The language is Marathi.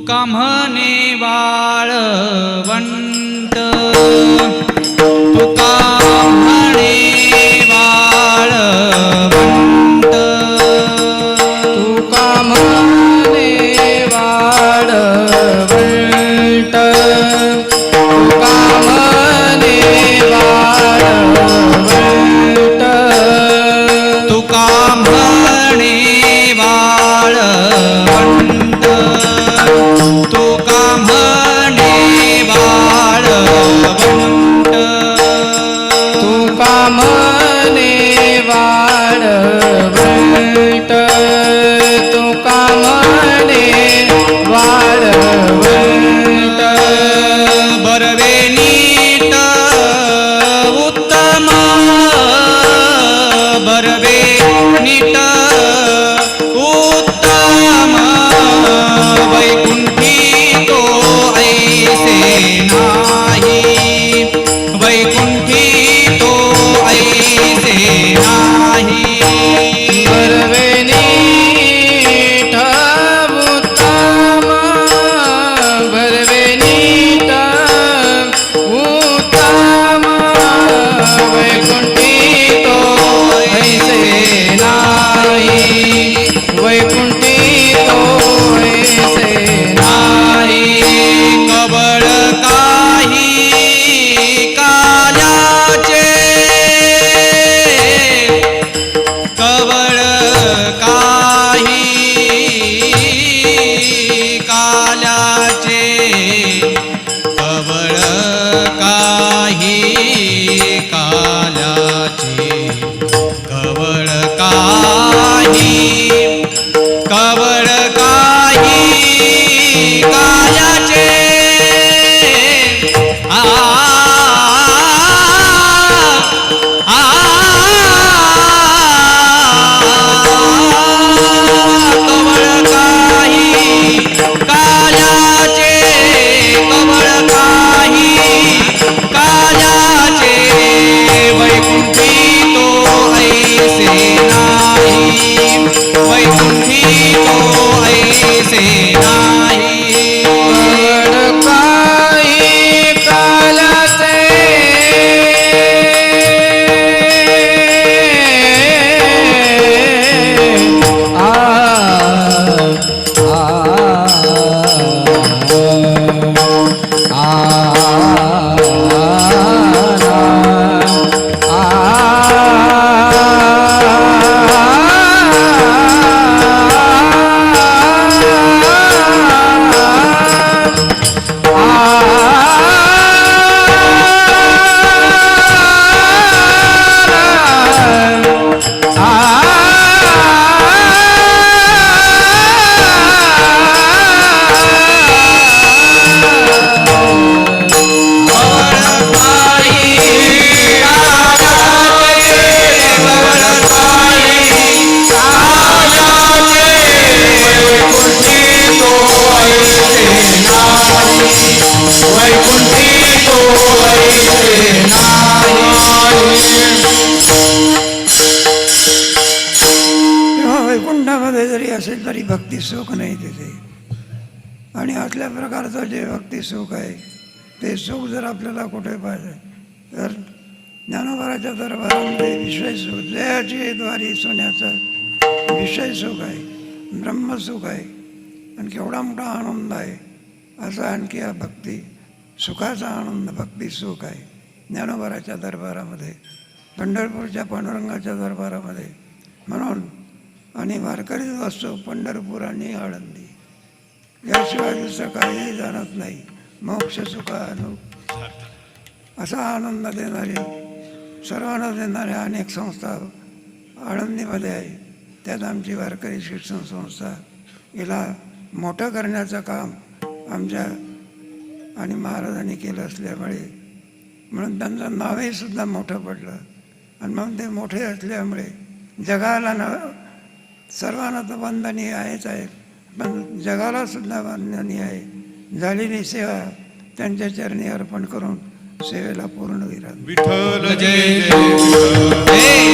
तुका म्हणे वाळवंट तुका म्हणे वाळवंट तुका म्हणे الرحيم मनामध्ये जरी असेल तरी भक्ती सुख नाही तिथे. आणि असल्या प्रकारचं जे भक्ती सुख आहे ते सुख जर आपल्याला कुठे पाहिजे तर ज्ञानोबाराच्या दरबारामध्ये विषय सुख जयाची द्वारी सोन्याचं विषय सुख आहे ब्रह्मसुख आहे आणि केवढा मोठा आनंद आहे असा आणखी हा भक्ती सुखाचा आनंद भक्ती सुख आहे ज्ञानोबाराच्या दरबारामध्ये. पंढरपूरच्या पांडुरंगाच्या दरबारामध्ये. म्हणून आणि वारकरी असतो पंढरपूर आणि आळंदी याशिवाय दुसरं काहीही जाणत नाही. मोक्ष सुखानु असा आनंद देणारी सर्वांना देणाऱ्या अनेक संस्था आळंदीमध्ये आहे. त्यात आमची वारकरी शिक्षण संस्था हिला मोठं करण्याचं काम आमच्या आणि महाराजांनी केलं असल्यामुळे म्हणून त्यांचं नावही सुद्धा मोठं पडलं. आणि मग ते मोठे असल्यामुळे जगाला नाव सर्वांना तर वंदनीय आहेच आहे. पण जगाला सुद्धा वंदनीय आहे. झालेली सेवा त्यांच्या चरणी अर्पण करून सेवेला पूर्ण विराम. विठ्ठल जय विठ्ठल.